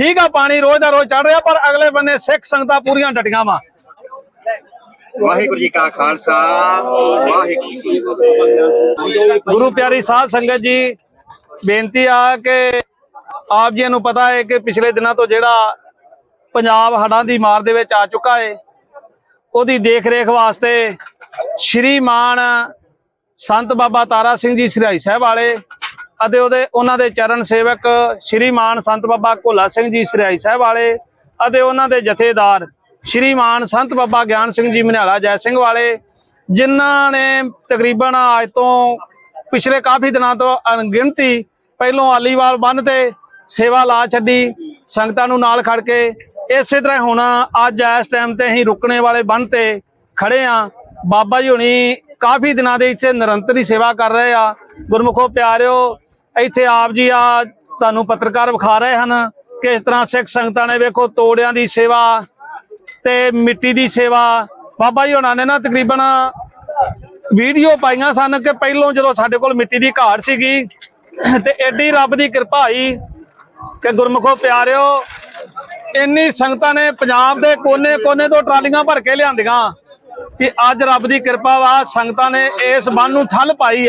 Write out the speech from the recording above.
ਠੀਕ ਆ ਪਾਣੀ ਰੋਜ਼ ਦਾ ਰੋਜ਼ ਚੜ ਰਿਹਾ ਪਰ ਅਗਲੇ ਬੰਨੇ ਸਿੱਖ ਸੰਗਤਾਂ ਪੂਰੀਆਂ ਡਟੀਆਂ ਵਾ। ਵਾਹਿਗੁਰੂ ਜੀ ਕਾ ਖਾਲਸਾ ਵਾਹਿਗੁਰੂ ਜੀ ਕੀ ਫਤਿਹ। ਗੁਰੂ ਪਿਆਰੀ ਸਾਧ ਸੰਗਤ ਜੀ ਬੇਨਤੀ ਆ ਕਿ ਆਪ ਜੀ ਨੂੰ ਪਤਾ ਹੈ ਕਿ ਪਿਛਲੇ ਦਿਨਾਂ ਤੋਂ ਜਿਹੜਾ ਪੰਜਾਬ ਹੜ੍ਹਾਂ ਦੀ ਮਾਰ ਦੇ ਵਿੱਚ ਆ ਚੁੱਕਾ ਹੈ ਉਹਦੀ ਦੇਖ ਰੇਖ ਵਾਸਤੇ ਸ਼੍ਰੀਮਾਨ ਸੰਤ ਬਾਬਾ ਤਾਰਾ ਸਿੰਘ ਜੀ ਸਰਾਈ ਸਾਹਿਬ ਵਾਲੇ ਅਤੇ ਉਹਦੇ ਉਹਨਾਂ ਦੇ ਚਰਨ ਸੇਵਕ ਸ਼੍ਰੀਮਾਨ ਸੰਤ ਬਾਬਾ ਭੋਲਾ ਸਿੰਘ ਜੀ ਸਰਾਈ ਸਾਹਿਬ ਵਾਲੇ ਅਤੇ ਉਹਨਾਂ ਦੇ ਜਥੇਦਾਰ ਸ਼੍ਰੀਮਾਨ ਸੰਤ ਬਾਬਾ ਗਿਆਨ ਸਿੰਘ ਜੀ, ਮਨਿਆਲਾ ਜੈ ਸਿੰਘ ਵਾਲੇ, ਜਿਨ੍ਹਾਂ ਨੇ ਤਕਰੀਬਨ ਅੱਜ ਤੋਂ ਪਿਛਲੇ ਕਾਫੀ ਦਿਨਾਂ ਤੋਂ ਅਣਗਿਣਤੀ ਪਹਿਲੋਂ ਆਲੀਵਾਲ ਬੰਨ ਤੇ ਸੇਵਾ ਲਾ ਛੱਡੀ, ਸੰਗਤਾਂ ਨੂੰ ਨਾਲ ਖੜ ਕੇ ਇਸੇ ਤਰ੍ਹਾਂ ਹੁਣ ਅੱਜ ਇਸ ਟਾਈਮ ਤੇ ਅਸੀਂ ਰੁਕਣੇ ਵਾਲੇ ਬੰਨ ਤੇ ਖੜੇ ਆ ਬਾਬਾ ਜੀ ਹੁਣੀ ਕਾਫੀ ਦਿਨਾਂ ਦੇ ਇੱਥੇ ਨਿਰੰਤਰ ਹੀ ਸੇਵਾ ਕਰ ਰਹੇ ਆ। ਗੁਰਮੁਖੋ ਪਿਆਰਿਓ ਇੱਥੇ ਆਪ ਜੀ ਆ ਤੁਹਾਨੂੰ ਪੱਤਰਕਾਰ ਵਿਖਾ ਰਹੇ ਹਨ ਕਿਸ ਤਰ੍ਹਾਂ ਸਿੱਖ ਸੰਗਤਾਂ ਨੇ ਵੇਖੋ ਤੋੜਿਆਂ ਦੀ ਸੇਵਾ ਤੇ ਮਿੱਟੀ ਦੀ ਸੇਵਾ। ਬਾਬਾ ਜੀ ਹੁਣਾਂ ਨੇ ਨਾ ਤਕਰੀਬਨ ਵੀਡੀਓ ਪਾਈਆਂ ਸਨ ਕਿ ਪਹਿਲੋਂ ਜਦੋਂ ਸਾਡੇ ਕੋਲ ਮਿੱਟੀ ਦੀ ਘਾਟ ਸੀਗੀ ਤੇ ਐਡੀ ਰੱਬ ਦੀ ਕਿਰਪਾ ਹੋਈ ਕਿ ਗੁਰਮੁਖੋ ਪਿਆਰਿਓ, ਇੰਨੀ ਸੰਗਤਾਂ ਨੇ ਪੰਜਾਬ ਦੇ ਕੋਨੇ-ਕੋਨੇ ਤੋਂ ਟਰਾਲੀਆਂ ਭਰ ਕੇ ਲਿਆਂਦੀਆਂ ਕਿ ਅੱਜ ਰੱਬ ਦੀ ਕਿਰਪਾ ਵਾ, ਸੰਗਤਾਂ ਨੇ ਇਸ ਬੰਨ ਨੂੰ ਠੱਲ ਪਾਈ ਆ।